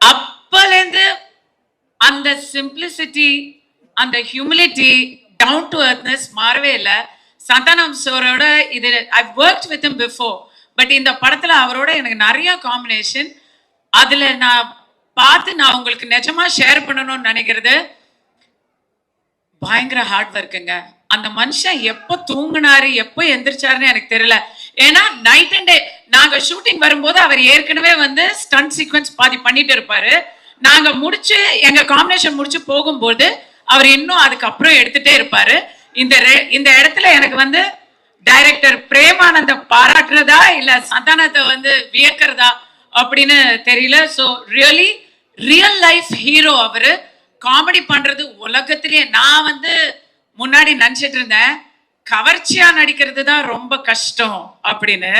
அப்பலேருந்து அந்த சிம்பிளிசிட்டி அந்த humility down to அர்த்னஸ் மாறவே இல்லை. சந்தானம் சோரோட இது I work with him before but இந்த படத்துல அவரோட எனக்கு நிறைய காம்பினேஷன் அதுல நான் பார்த்து நான் உங்களுக்கு நிஜமா ஷேர் பண்ணணும்னு நினைக்கிறது பயங்கர ஹார்ட் ஒர்க்குங்க அந்த மனுஷன் எப்போ தூங்கினாரு எப்போ எந்திரிச்சாருன்னு எனக்கு தெரியல. ஏன்னா நைட் அண்ட் டே நாங்க ஷூட்டிங் வரும்போது அவர் ஏற்கனவே வந்து ஸ்டன்ட் சீக்வன்ஸ் பாதி பண்ணிட்டு இருப்பாரு. நாங்க முடிச்சு எங்க காம்பினேஷன் முடிச்சு போகும்போது அவர் இன்னும் அதுக்கப்புறம் எடுத்துட்டே இருப்பாரு. இந்த ரெ- இந்த இடத்துல எனக்கு வந்து டைரக்டர் பிரேமானந்த பாராட்டுறதா இல்ல சந்தானத்தை வந்து வியக்கிறதா அப்படின்னு தெரியல. So really real life hero அவரு. காமெடி பண்றது உலகத்திலேயே நான் வந்து முன்னாடி நினைச்சிட்டு இருந்தேன். கவர்ச்சியா நடிக்கிறது தான் ரொம்ப கஷ்டம் அப்படின்னு